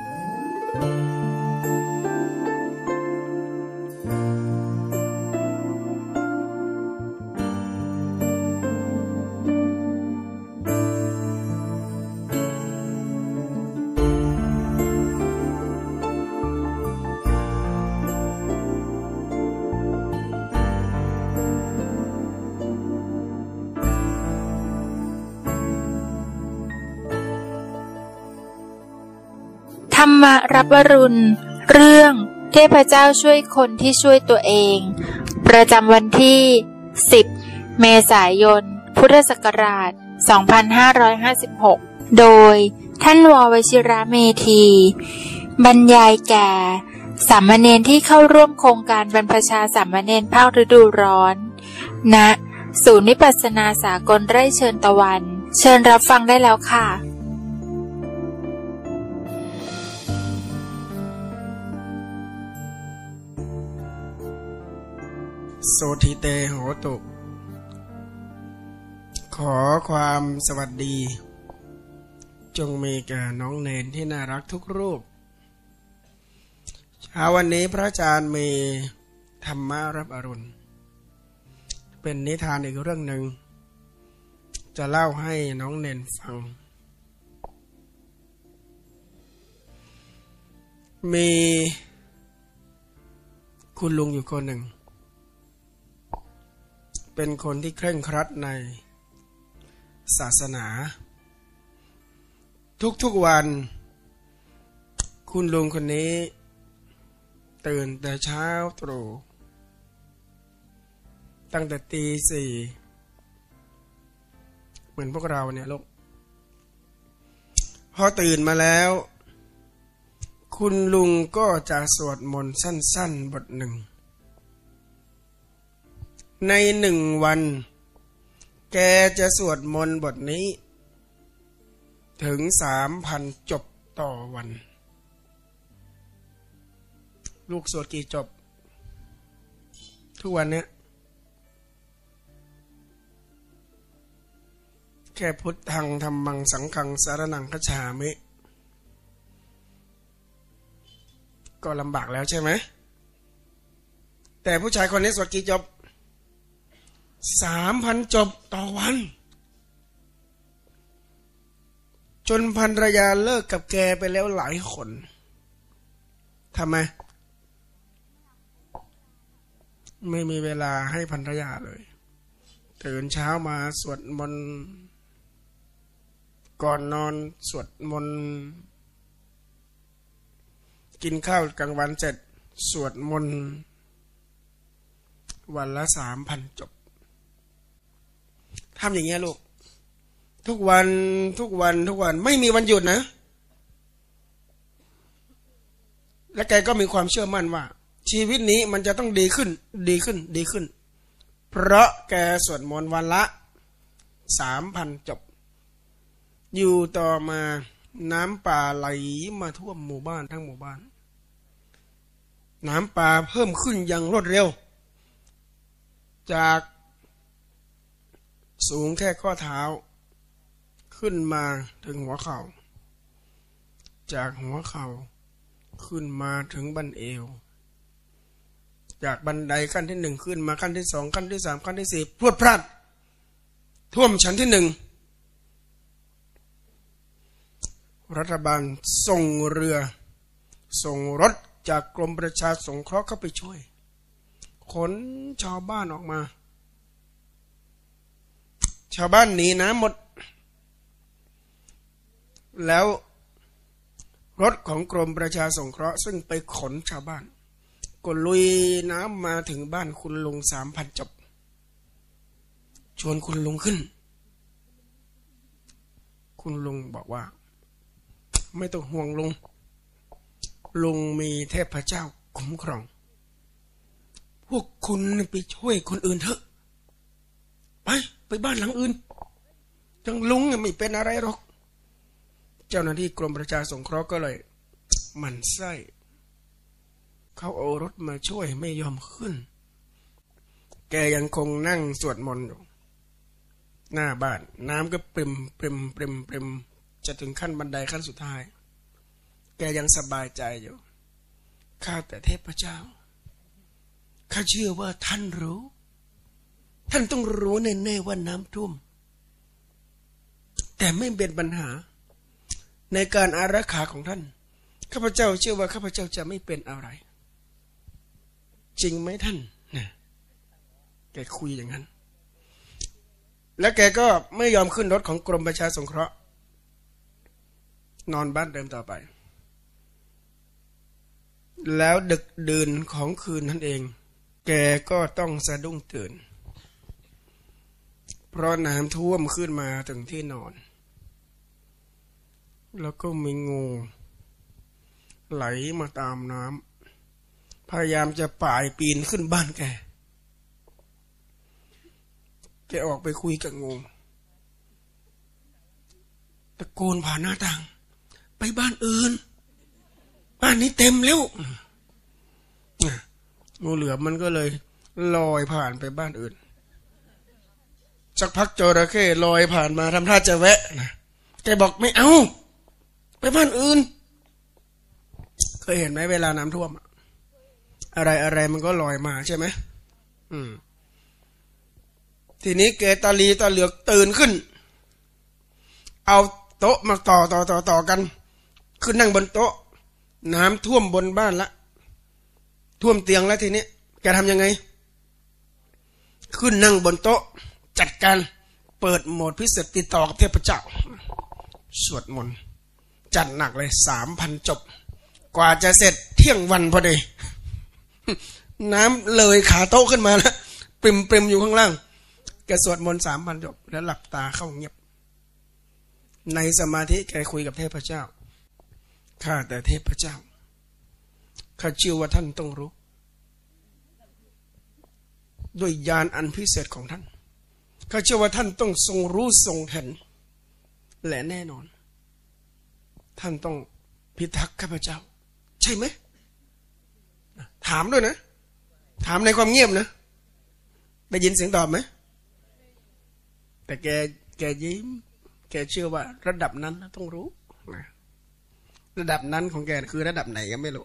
Mm-hmm. ธรรมรับวรุณ เรื่องเทพเจ้าช่วยคนที่ช่วยตัวเอง ประจำวันที่ 10 เมษายน พุทธศักราช 2556 โดยท่านววชิระเมธี บรรยายแก่ สามเณรที่เข้าร่วมโครงการบรรพชาสามเณรภาคฤดูร้อนณศูนย์นิปัสนาสากลไร่เชิญตะวัน เชิญรับฟังได้แล้วค่ะ โสธิเตโหตุ ขอความสวัสดี จงมีแก่น้องเนนที่น่ารักทุกรูปเช้าวันนี้พระอาจารย์มีธรรมารับอรุณ เป็นนิทานอีกเรื่องหนึ่ง จะเล่าให้น้องเนนฟัง มีคุณลุงอยู่คนหนึ่ง เป็นคนที่เคร่งครัดในศาสนา ทุกๆวัน คุณลุงคนนี้ ตื่นแต่เช้าตรู่ตั้งแต่ตีสี่เหมือนพวกเราเนี่ยลูกพอตื่นมาแล้ว คุณลุงก็จะสวดมนต์สั้น ๆ บทหนึ่ง ในหนึ่งวัน แกจะสวดมนต์บทนี้ ถึงสามพันจบต่อวัน ลูกสวดกี่จบ ทุกวันเนี้ยแค่พุทธังธรรมังสังขังสารนังคฉามิก็ลำบากแล้วใช่ไหม แต่ผู้ชายคนนี้สวดกี่จบ สามพันจบต่อวัน จนพันรยาเลิกกับแกไปแล้วหลายคนทำไม ไม่มีเวลาให้พันรยาเลย ตื่นเช้ามาสวดมนต์ก่อนนอนสวดมนต์กินข้าวกลางวันเสร็จสวดมนต์วันละสามพันจบ ทำอย่างเงี้ยลูก ทุกวันทุกวันทุกวัน ไม่มีวันหยุดนะ และแกก็มีความเชื่อมั่นว่า ชีวิตนี้มันจะต้องดีขึ้น ดีขึ้น ดีขึ้น เพราะแกสวดมนต์วันละสามพันจบ อยู่ต่อมาน้ำป่าไหลมาท่วมหมู่บ้านทั้งหมู่บ้าน น้ำป่าเพิ่มขึ้นอย่างรวดเร็ว จาก สูงแค่ข้อเท้า ขึ้นมาถึงหัวเขา่า จากหัวเขา่าขึ้นมาถึงบันเอว จากบันไดขั้นที่หนึ่งขึ้นมาขั้นที่สองขั้นที่สามขั้นที่สี่พรวดพลาดท่วมชั้นที่หนึ่งรัฐบาลส่งเรือ ส่งรถจากกรมประชาสงเคราะห์เข้าไปช่วย ขนชาวบ้านออกมา ชาวบ้านหนีน้ำหมด แล้วรถของกรมประชาสงเคราะห์ ซึ่งไปขนชาวบ้านก็ลุยน้ำมาถึงบ้านคุณลุงสามพันจบ ชวนคุณลุงขึ้น คุณลุงบอกว่า ไม่ต้องห่วงลุง ลุงมีเทพเจ้าคุ้มครอง พวกคุณไปช่วยคนอื่นเถอะ ไป ไปบ้านหลังอื่นจังลุงไม่เป็นอะไรหรอก เจ้าหน้าที่กรมประชาสงเคราะห์ก็เลยมันไส้เขาเอารถมาช่วยไม่ยอมขึ้น แกยังคงนั่งสวดมนต์อยู่ หน้าบ้านน้ำก็ปริมปริมปริมปริมจะถึงขั้นบันไดขั้นสุดท้าย แกยังสบายใจอยู่ ข้าแต่เทพเจ้า ข้าเชื่อว่าท่านรู้ ท่านต้องรู้แน่ๆว่าน้ำท่วม แต่ไม่เป็นปัญหา ในการอารักขาของท่านข้าพเจ้าเชื่อว่าข้าพเจ้าจะไม่เป็นอะไร จริงไหมท่านนะแกคุยอย่างนั้น แล้วแกก็ไม่ยอมขึ้นรถของกรมประชาสงเคราะห์ นอนบ้านเดิมต่อไป แล้วดึกดื่นของคืนนั่นเอง แกก็ต้องสะดุ้งตื่น เพราะน้ำท่วมขึ้นมาถึงที่นอน แล้วก็มีงูไหลมาตามน้ำพยายามจะป่ายปีนขึ้นบ้านแก แกออกไปคุยกับงูตะโกนผ่านหน้าต่าง ไปบ้านอื่น บ้านนี้เต็มแล้วงูเหลือมมันก็เลยลอยผ่านไปบ้านอื่น สักพักจระเข้ลอยผ่านมาทำท่าจะแวะนะแกบอกไม่เอา ไปบ้านอื่น เคยเห็นไหมเวลาน้ำท่วม อะไรอะไรมันก็ลอยมาใช่ไหมอืม ทีนี้เกตาลีตาเหลือกตื่นขึ้น เอาโต๊ะมาต่อต่อต่อต่อกัน ขึ้นนั่งบนโต๊ะ น้ำท่วมบนบ้านละท่วมเตียงแล้วทีนี้แกทำยังไง ขึ้นนั่งบนโต๊ะ จัดการเปิดโหมดพิเศษติดต่อกับเทพเจ้า สวดมนต์จัดหนักเลยสามพันจบ กว่าจะเสร็จเที่ยงวันพอดี น้ำเลยขาโต๊ะขึ้นมาแล้วปริมปริมอยู่ข้างล่างแกสวดมนต์สามพันจบ แล้วหลับตาเข้าเงียบ ในสมาธิแกคุยกับเทพเจ้าข้าแต่เทพเจ้าข้าเชื่อว่าท่านต้องรู้ ด้วยญาณอันพิเศษของท่าน ขาเชื่อว่าท่านต้องทรงรู้ทรงเห็น และแน่นอน ท่านต้องพิทักษ์ข้าพเจ้า ใช่ไหม ถามด้วยนะ ถามในความเงียบนะ ได้ยินเสียงตอบไหม แต่แกแกยิ้ม แกเชื่อว่า ระดับนั้นต้องรู้นะระดับนั้นของแกคือระดับไหนก็ไม่รู้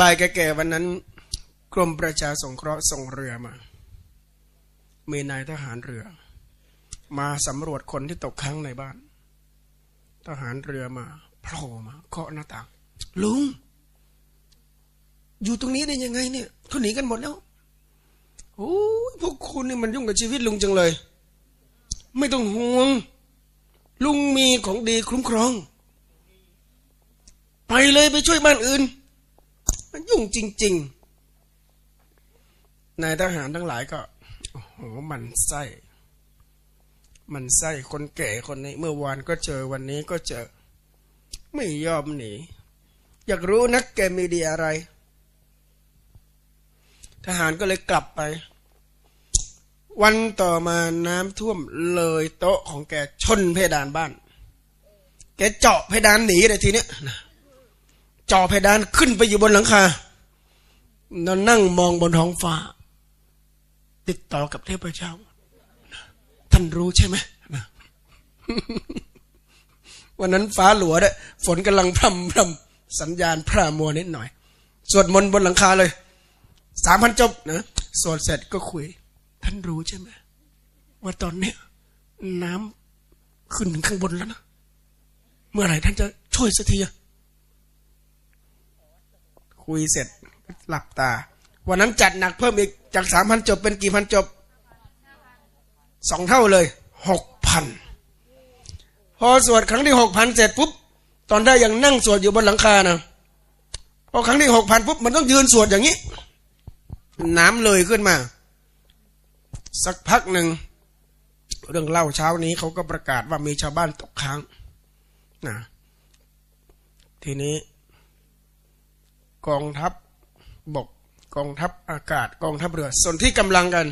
บ่ายแก่ๆวันนั้น กรมประชาสงเคราะห์ส่งเรือมา มีนายทหารเรือ มาสำรวจคนที่ตกค้างในบ้าน ทหารเรือมาโผล่มาเคาะหน้าต่าง ลุง อยู่ตรงนี้ได้ยังไงเนี่ยเขาหนีกันหมดแล้วโอ้ยพวกคุณนี่มันยุ่งกับชีวิตลุงจังเลย ไม่ต้องห่วง ลุงมีของดีคุ้มครอง ไปเลยไปช่วยบ้านอื่น มันยุ่งจริง ๆนายทหารทั้งหลายก็ โอ้โหมันไส้มันไส้คนแก่คนนี้ เมื่อวานก็เจอวันนี้ก็เจอ ไม่ยอมหนี อยากรู้นักแกมีดีอะไร ทหารก็เลยกลับไป วันต่อมาน้ำท่วมเลยโต๊ะของแกชนเพดานบ้าน แกเจาะเพดานหนีเลยทีเนี้ยเจาะเพดานขึ้นไปอยู่บนหลังคานอนนั่งมองบนท้องฟ้า ติดต่อกับเทพเจ้า ท่านรู้ใช่ไหมวันนั้นฟ้าหลัวเด้ฝนกำลังพรำพรำสัญญาณพระมัวนิดหน่อย สวดมนต์บนหลังคาเลยสามพันจบนะสวดเสร็จก็คุย ท่านรู้ใช่ไหมว่าตอนเนี้ยน้ำขึ้นถึงข้างบนแล้วนะเมื่อไหร่ท่านจะช่วยสักทีคุยเสร็จหลับตา วันนั้นจัดหนักเพิ่มอีกจากสามพันจบเป็นกี่พันจบสองเท่าเลยหกพันพอสวดครั้งที่หกพันเสร็จปุ๊บตอนได้ยังนั่งสวดอยู่บนหลังคานะพอครั้งที่หกพันปุ๊บมันต้องยืนสวดอย่างนี้ น้ำเลยขึ้นมา สักพักหนึ่งเรื่องเล่าเช้านี้เขาก็ประกาศว่ามีชาวบ้านตกค้างนะทีนี้ กองทัพบก กองทัพอากาศกองทัพเรือส่วนที่กำลังกัน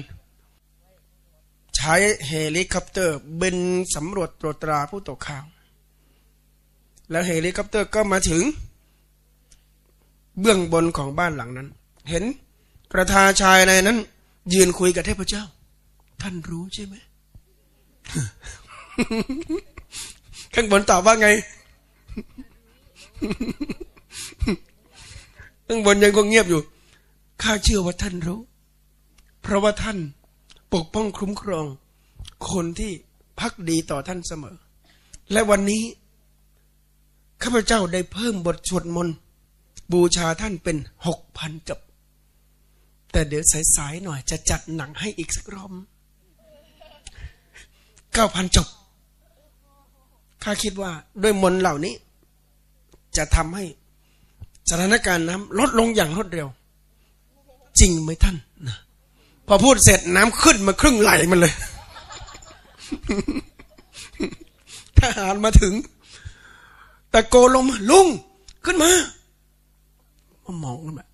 ใช้เฮลิคอปเตอร์บินสำรวจตรวจตราผู้ตกค้างแล้วเฮลิคอปเตอร์ก็มาถึง เบื้องบนของบ้านหลังนั้น เห็นกระทาชายในนั้น ยืนคุยกับเทพเจ้า ท่านรู้ใช่ไหมข้างบนตอบว่าไงข้างบนยังคงเงียบอยู่ ข้าเชื่อว่าท่านรู้ เพราะว่าท่านปกป้องคุ้มครอง คนที่พักดีต่อท่านเสมอ และวันนี้ ข้าพเจ้าได้เพิ่มบทสวดมนต์บูชาท่านเป็นหกพันจบ แต่เดี๋ยวสายๆหน่อยจะจัดหนังให้อีกสักรอบเก้าพันจบ ข้าคิดว่าด้วยมนต์เหล่านี้ จะทำให้สถานการณ์น้ำลดลงอย่างรวดเร็ว จริงไหมท่านนะพอพูดเสร็จน้ำขึ้นมาครึ่งไหลมันเลย ทหารมาถึงตะโกนลงมาลุง ขึ้นมามามองกันแบบ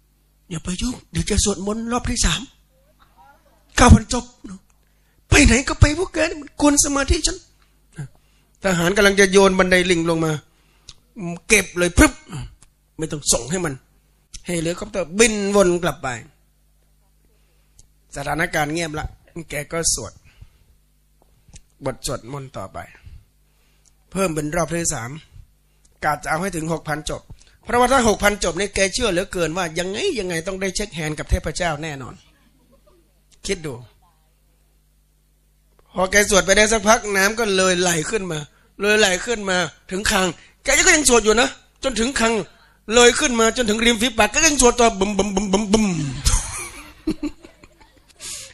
อย่าไปยุ่งเดี๋ยวจะสวดมนต์รอบที่สามก้าพันจบ ไปไหนก็ไปพวกแกมันกวนสมาธิฉันทหารกำลังจะโยนบันไดลิงลงมา เก็บเลยพึบ ไม่ต้องส่งให้มัน ให้เรือคอปเตอร์บินวนกลับไป สถานการณ์เงียบละแกก็สวด บทสวดมนต์ต่อไป เพิ่มเป็นรอบที่สามกาจะเอาให้ถึงหกพันจบ เพราะว่าถ้าหกพันจบเนี่ยแกเชื่อเหลือเกินว่า ยังไงยังไงต้องได้เช็คแฮนด์กับเทพเจ้าแน่นอน คิดดู พอแกสวดไปได้สักพักน้ำก็เลยไหลขึ้นมา เลยไหลขึ้นมา ถึงคางแกก็ยังสวดอยู่นะจนถึงคางเลยขึ้นมาจนถึงริมฝีปากก็ยังสวดต่อบุมบุมบุมบุมบุม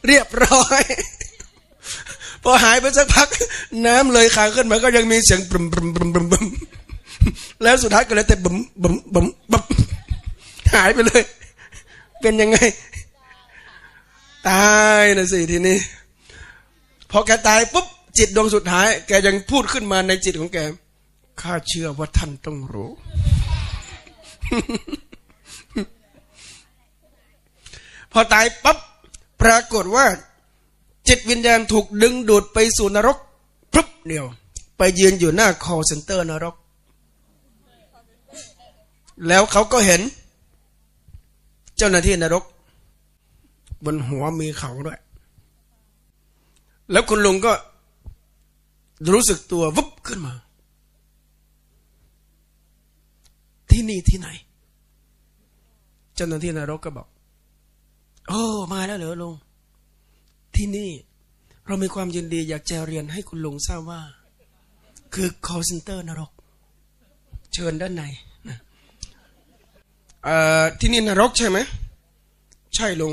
เรียบร้อยพอหายไปสักพัก น้ำเลยคางขึ้นมาก็ยังมีเสียงบุมบุมบุมบุมบุมแล้วสุดท้ายก็เลยแต่บุมบุมบุมบุมหายไปเลย เป็นยังไง ตายนะสิทีนี้ พอแกตายปุ๊บจิตดวงสุดท้าย แกยังพูดขึ้นมาในจิตของแกข้าเชื่อว่าท่านต้องรู้ พอตายปั๊บ รากฏว่า จิตวิญญาณถูกดึงดูดไปสู่นรกปุ๊บเดียว ไปยืนอยู่หน้า call center นรก แล้วเขาก็เห็น เจ้าหน้าที่นรก บนหัวมีเขาด้วย แล้วคุณลุงก็รู้สึกตัววุบขึ้นมา ที่นี่ที่ไหน เจ้าหน้าที่นรกก็บอก โอ้มาแล้วเหรอลุงที่นี่เรามีความยินดีอยากจะเรียนให้คุณลุงทราบว่า คือ call center นรก เชิญด้านในนะที่นี่นรกใช่ไหม ใช่ลุง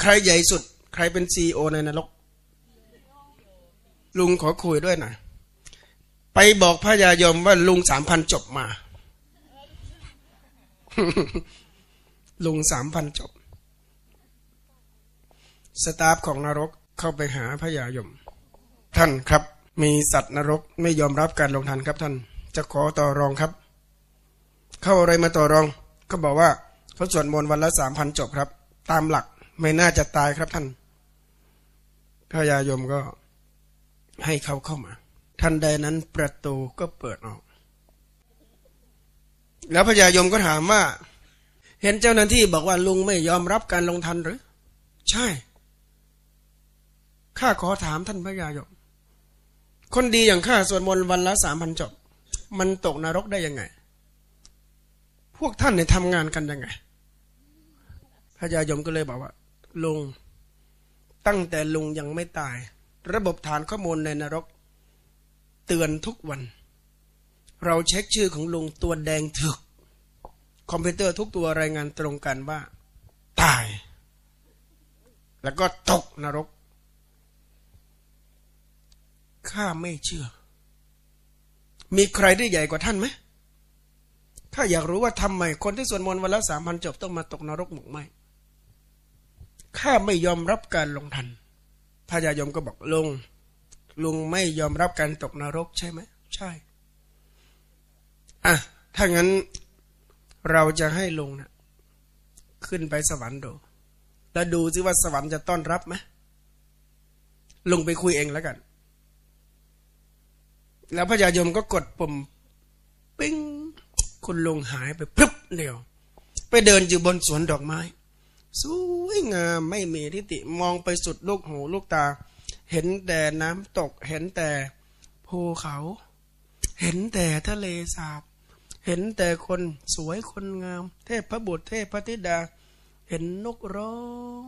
ใครใหญ่สุด ใครเป็นซีอในนรก ลุงขอคุยด้วยหน่อยไปบอกพระยายมว่าลุงสามพันจบมา ลุงสามพันจบ สตาฟของนรกเข้าไปหาพระยายม ท่านครับ มีสัตว์นรกไม่ยอมรับการลงทันครับท่าน จะขอต่อรองครับ เข้าอะไรมาต่อรอง ก็บอกว่าเขาสวดมนต์วันละสามพันจบครับ ตามหลักไม่น่าจะตายครับท่านพระยายมก็ให้เขาเข้ามา ทันใดนั้นประตูก็เปิดออก แล้วพระยายมก็ถามว่า เห็นเจ้าหน้าที่บอกว่าลุงไม่ยอมรับการลงทันหรือ ใช่ ข้าขอถามท่านพระยายมคนดีอย่างข้าสวดมนต์วันละสามพันจบ มันตกนรกได้ยังไง พวกท่านเนี่ยทำงานกันยังไง พระยายมก็เลยบอกว่า ลุงตั้งแต่ลุงยังไม่ตาย ระบบฐานข้อมูลในนรก เตือนทุกวัน เราเช็คชื่อของลุงตัวแดงถึก คอมพิวเตอร์ทุกตัวรายงานตรงกันว่า ตาย แล้วก็ตกนรก ข้าไม่เชื่อ มีใครได้ใหญ่กว่าท่านไหมข้าอยากรู้ว่าทำไมคนที่สวดมนต์วันละสามพันจบต้องมาตกนรกหมกไหมข้าไม่ยอมรับการลงทันพระยายมก็บอกลุงลุงไม่ยอมรับการตกนรกใช่ไหมใช่อะถ้างั้นเราจะให้ลุงนะขึ้นไปสวรรค์ดู แล้วดูซิว่าสวรรค์จะต้อนรับไหมลุงไปคุยเองแล้วกัน แล้วพระยายมก็กดปุ่มปิ้งคุณลุงหายไปพรึบเดียว ไปเดินอยู่บนสวนดอกไม้ สวยงามไม่มีทิฏฐิมองไปสุดลูกหูลูกตา เห็นแต่น้ำตก เห็นแต่ภูเขา เห็นแต่ทะเลสาบ เห็นแต่คนสวยคนงาม เทพพระบุตรเทพพระธิดา เห็นนกร้อง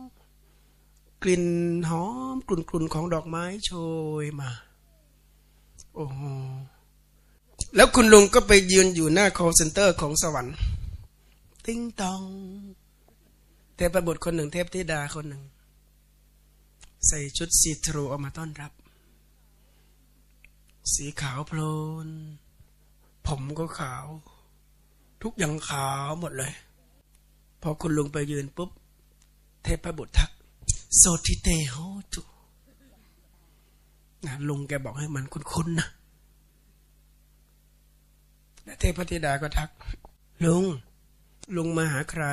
กลิ่นหอมกลุ่นกลุ่นของดอกไม้โชยมา โอ้โหแล้วคุณลุงก็ไปยืนอยู่หน้า call center ของสวรรค์ ติ้งตอง เทพบุตรคนหนึ่งเทพธิดาคนหนึ่ง ใส่ชุดสีทรูออกมาต้อนรับ สีขาวโพลน ผมก็ขาว ทุกอย่างขาวหมดเลย พอคุณลุงไปยืนปุ๊บ เทพบุตรทักโซทิเตโฮตุ ลุงแกบอกให้มันคุ้นๆนะและเทพธิดาก็ทัก ลุง ลุงมาหาใคร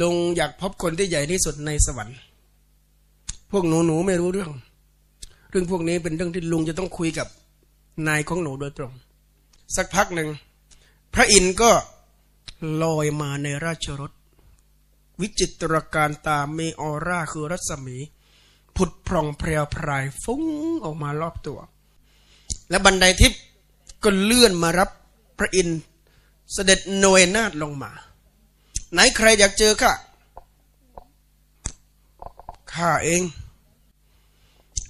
ลุงอยากพบคนที่ใหญ่ที่สุดในสวรรค์ พวกหนูหนูไม่รู้เรื่อง เรื่องพวกนี้เป็นเรื่องที่ลุงจะต้องคุยกับนายของหนูโดยตรง สักพักหนึ่ง พระอินทร์ก็ลอยมาในราชรถ วิจิตรการตาเมออร่าคือรัศมี ผุดพร่องเพรียวพรายฟุ้งออกมารอบตัว และบันไดทิพย์ก็เลื่อนมารับพระอินทร์เสด็จโนยนาฏลงมา ไหนใครอยากเจอข้าข้าเอง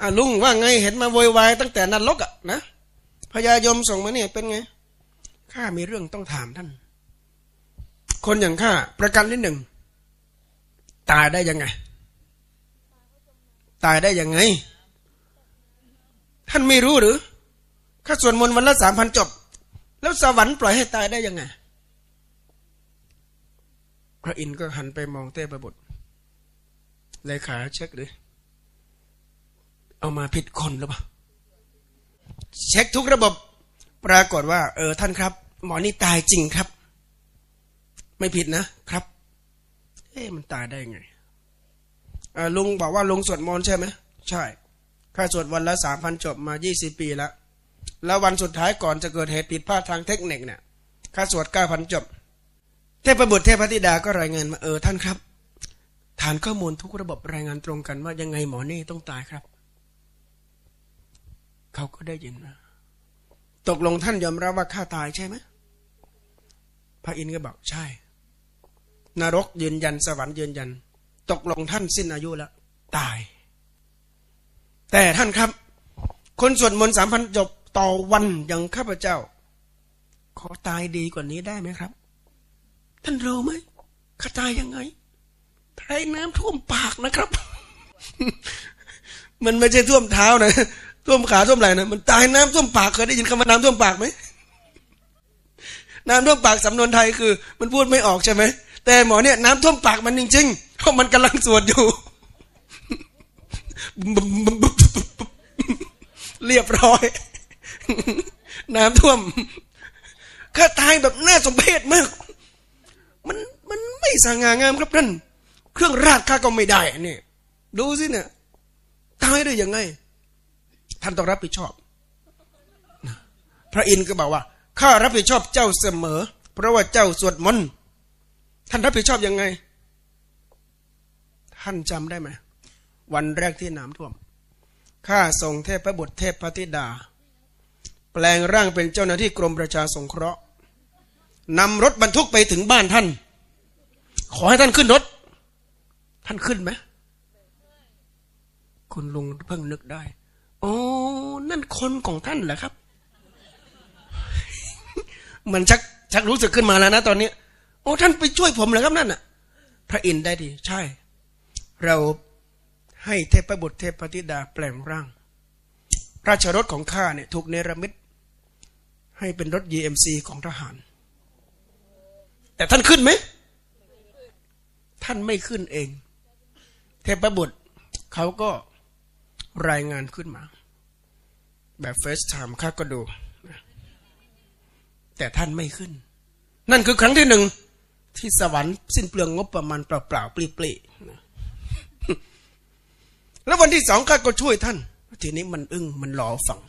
อะลุงว่าไงเห็นมาโวยวายตั้งแต่นรกอะนะพญายมส่งมาเนี่ยเป็นไงข้ามีเรื่องต้องถามท่าน คนอย่างข้าประกันที่หนึ่ง ตายได้ยังไง ตายได้ยังไง ท่านไม่รู้หรือข้าส่วดมนต์วันละสามพันจบ แล้วสวรรค์ปล่อยให้ตายได้ยังไง พระอินทร์ก็หันไปมองเทพบุตรเลขาเช็คหรือเอามาผิดคนหรือเปล่าเช็คทุกระบบปรากฏว่า เออท่านครับ หมอนี่ตายจริงครับ ไม่ผิดนะครับ เอ๊ะมันตายได้ไง ลุงบอกว่าลุงสวดมนต์ใช่ไหมใช่ข้าสวดวันละสามพันจบมายี่สิบปีแล้วแล้ววันสุดท้ายก่อนจะเกิดเหตุผิดพลาดทางเทคนิคเนี่ยข้าสวดเก้าพันจบ เทพบุตรเทพธิดาก็รายงานมาเออท่านครับ ฐานข้อมูลทุกระบบรายงานตรงกันว่ายังไงหมอนี่ต้องตายครับ เขาก็ได้ยินนะตกลงท่านยอมรับว่าข้าตายใช่ไหมพระอินทร์ก็บอกใช่ นรกยืนยันสวรรค์ยืนยัน ตกลงท่านสิ้นอายุแล้ว ตาย แต่ท่านครับ คนสวดมนต์สามพันจบต่อวันอย่างข้าพเจ้า ขอตายดีกว่านี้ได้ไหมครับ ท่านรู้ไหมข้าตายยังไงไายน้ำท่วมปากนะครับ มันไม่ใช่ท่วมเท้านะท่วมขาท่วมไหล่นะมันตายน้ำท่วมปากเคยได้ยินคำว่าน้ำท่วมปากไหมน้ำท่วมปากสำนวนไทยคือ มันพูดไม่ออกใช่ไหมแต่หมอเนี่ยน้ำท่วมปากมันจริงๆ เพราะมันกำลังสวดอยู่ เรียบร้อย น้ำท่วมข้าตายแบบน่าสมเพชมาก มันมันไม่สง่างามครับท่าน เครื่องราชข้าก็ไม่ได้นี่ดูสิเนี่ยตายได้ยังไง ท่านต้องรับผิดชอบ พระอินทร์ก็บอกว่าข้ารับผิดชอบเจ้าเสมอ เพราะว่าเจ้าสวดมนต์ท่านรับผิดชอบยังไง ท่านจำได้ไหมวันแรกที่น้ำท่วม ข้าส่งเทพบุตรเทพพระธิดา แปลงร่างเป็นเจ้าหน้าที่กรมประชาสงเคราะห์นำรถบรรทุกไปถึงบ้านท่าน ขอให้ท่านขึ้นรถ ท่านขึ้นไหมคุณลุงเพิ่งนึกได้ โอ้นั่นคนของท่านเหรอครับ มันชักชักรู้สึกขึ้นมาแล้วนะตอนนี้ โอ้ท่านไปช่วยผมเหรอครับนั่นน่ะ พระอินทร์ได้ดี ใช่ เราให้เทพบุตรเทพธิดาแปลงร่าง ราชรถของข้าเนี่ยถูกเนรมิตให้เป็นรถ YMC ของทหาร แต่ท่านขึ้นไหม ท่านไม่ขึ้นเอง เทพบุตรเขาก็รายงานขึ้นมา แบบเฟสไทม์ข้าก็ดู แต่ท่านไม่ขึ้น นั่นคือครั้งที่หนึ่งที่สวรรค์สิ้นเปลืองงบประมาณเปล่าๆปลีๆ แล้ววันที่สองข้าก็ช่วยท่าน ทีนี้มันอึ้งมันหลอฟัง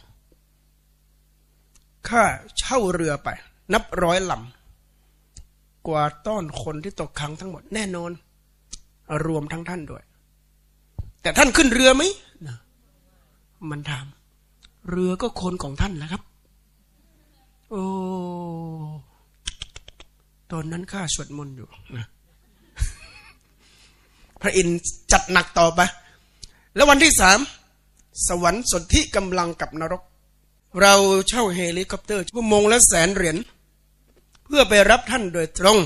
ข้าเช่าเรือไป นับร้อยลำกว่าต้อนคนที่ตกค้างทั้งหมดแน่นอน รวมทั้งท่านด้วย แต่ท่านขึ้นเรือไหมมันถาม เรือก็คนของท่านแหละครับ โอ้ตอนนั้นข้าสวดมนต์อยู่นะพระอินทร์จัดหนักต่อไป แล้ววันที่สามสวรรค์สนธิกำลังกับนรก เราเช่าเฮลิคอปเตอร์ชั่วโมงละแสนเหรียญเพื่อไปรับท่านโดยตรง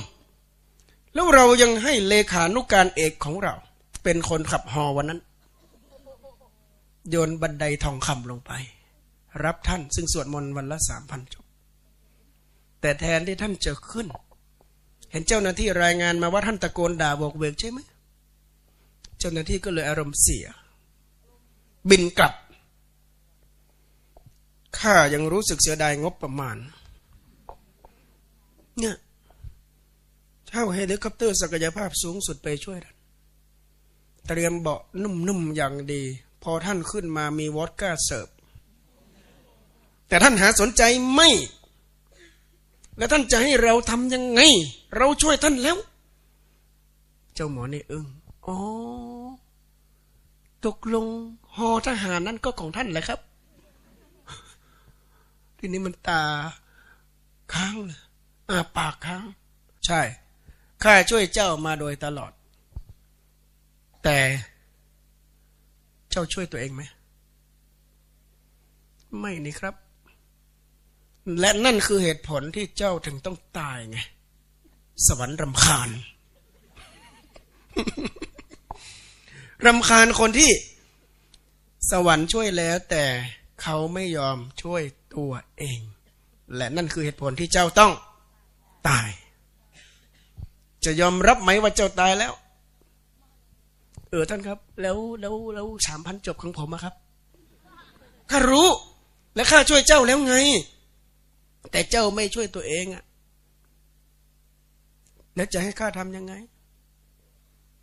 แล้วเรายังให้เลขานุการเอกของเรา เป็นคนขับฮอวันนั้น โยนบันไดทองคำลงไป รับท่านซึ่งสวดมนต์วันละสามพันจบ แต่แทนที่ท่านจะขึ้น เห็นเจ้าหน้าที่รายงานมาว่าท่านตะโกนด่าบอกเวกใช่ไหมเจ้าหน้าที่ก็เลยอารมณ์เสีย บินกลับ ข้ายังรู้สึกเสียดายงบประมาณ เนี่ยเช่าเฮลิคอปเตอร์ศักยภาพสูงสุดไปช่วยท่านเตรียมเบาะนุ่มๆอย่างดี พอท่านขึ้นมามีวอดก้าเสิร์ฟ แต่ท่านหาสนใจไม่ แล้วท่านจะให้เราทำยังไง เราช่วยท่านแล้ว เจ้าหมอนี่อึ้งอ๋อตกลง หอทหารนั่นก็ของท่านแหละครับ ทีนี้มันตาค้างเลยอาปากค้าง ใช่ข้าช่วยเจ้ามาโดยตลอด แต่เจ้าช่วยตัวเองไหมไม่นี่ครับ และนั่นคือเหตุผลที่เจ้าถึงต้องตายไง สวรรค์รำคาญรำคาญคนที่ สวรรค์ช่วยแล้วแต่เขาไม่ยอมช่วยตัวเอง และนั่นคือเหตุผลที่เจ้าต้องตาย จะยอมรับไหมว่าเจ้าตายแล้ว เออท่านครับ แล้วแล้วแล้วสามพันจบของผมอะครับข้ารู้และข้าช่วยเจ้าแล้วไง แต่เจ้าไม่ช่วยตัวเองอะแล้วจะให้ข้าทำยังไง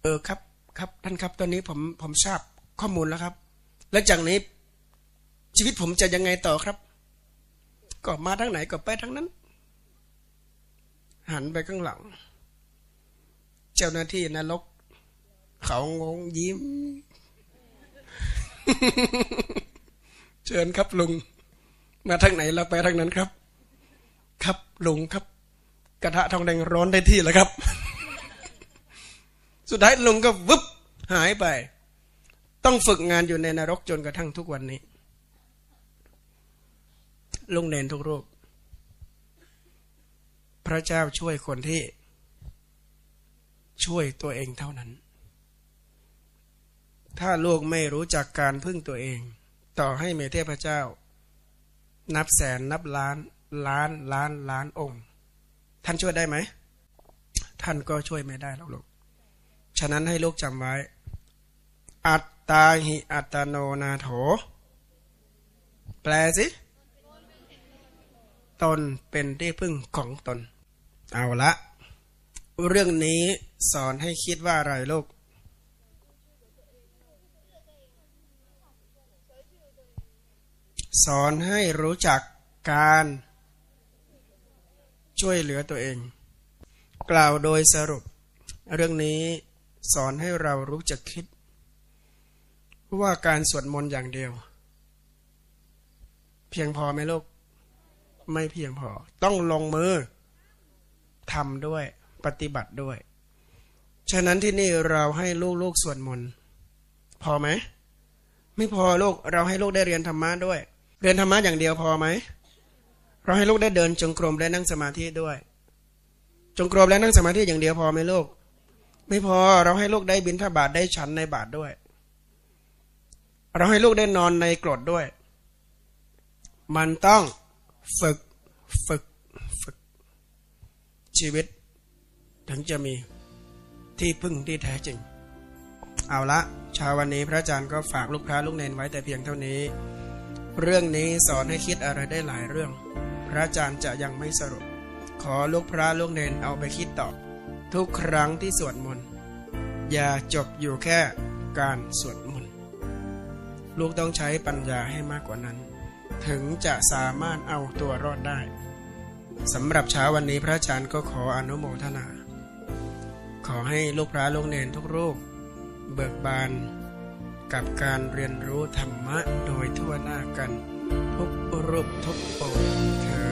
เออครับ ครับท่านครับ ตอนนี้ผมผมทราบข้อมูลแล้วครับ และจากนี้ชีวิตผมจะยังไงต่อครับ ก็มาทางไหนก็ไปทางนั้น หันไปข้างหลัง เจ้าหน้าที่นรก เขางงยิ้ม เชิญครับลุง มาทางไหนเราไปทางนั้นครับ ครับลุงครับ กระทะทองแดงร้อนได้ที่แล้วครับ สุดท้ายลุงก็วึบหายไป ต้องฝึกงานอยู่ในนรกจนกระทั่งทุกวันนี้ ลุงเนนทุกรูป พระเจ้าช่วยคนที่ ช่วยตัวเองเท่านั้น ถ้าลูกไม่รู้จักการพึ่งตัวเอง ต่อให้เมเทพเจ้า นับแสนนับล้าน ล้านล้านล้านองค์ ท่านช่วยได้ไหม ท่านก็ช่วยไม่ได้หรอกลูกฉะนั้นให้ลูกจำไว้อัตตาหิอัตโนนาโถ แปลสิ ตนเป็นที่พึ่งของตน เอาละ เรื่องนี้สอนให้คิดว่าอะไรลูก สอนให้รู้จักการช่วยเหลือตัวเอง กล่าวโดยสรุป เรื่องนี้สอนให้เรารู้จักคิด ว่าการสวดมนต์อย่างเดียว เพียงพอไหมลูก ไม่เพียงพอ ต้องลงมือทำด้วยปฏิบัติด้วย ฉะนั้นที่นี่เราให้ลูกๆสวดมนต์พอไหม ไม่พอลูกเราให้ลูกได้เรียนธรรมะด้วย เรียนธรรมะอย่างเดียวพอไหม เราให้ลูกได้เดินจงกรมและนั่งสมาธิด้วย จงกรมและนั่งสมาธิอย่างเดียวพอไหมลูก ไม่พอเราให้ลูกได้บินทบาทได้ฉันในบาทด้วย เราให้ลูกได้นอนในกรดด้วย มันต้องฝึกฝึกฝึก ชีวิต ถึงจะมีที่พึ่งที่แท้จริง เอาละเช้าวันนี้พระอาจารย์ก็ฝากลูกพระลูกเนนไว้แต่เพียงเท่านี้ เรื่องนี้สอนให้คิดอะไรได้หลายเรื่อง พระอาจารย์จะยังไม่สรุป ขอลูกพระลูกเนนเอาไปคิดต่อ ทุกครั้งที่สวดมนต์อย่าจบอยู่แค่การสวดม ลูกต้องใช้ปัญญาให้มากกว่านั้น ถึงจะสามารถเอาตัวรอดได้สำหรับเช้าวันนี้พระอาจารย์ก็ขออนุโมทนา ขอให้ลูกพระลูกเนนทุกรูป เบิกบานกับการเรียนรู้ธรรมะโดยทั่วหน้ากัน ทุกรูปทุกองค์เธอ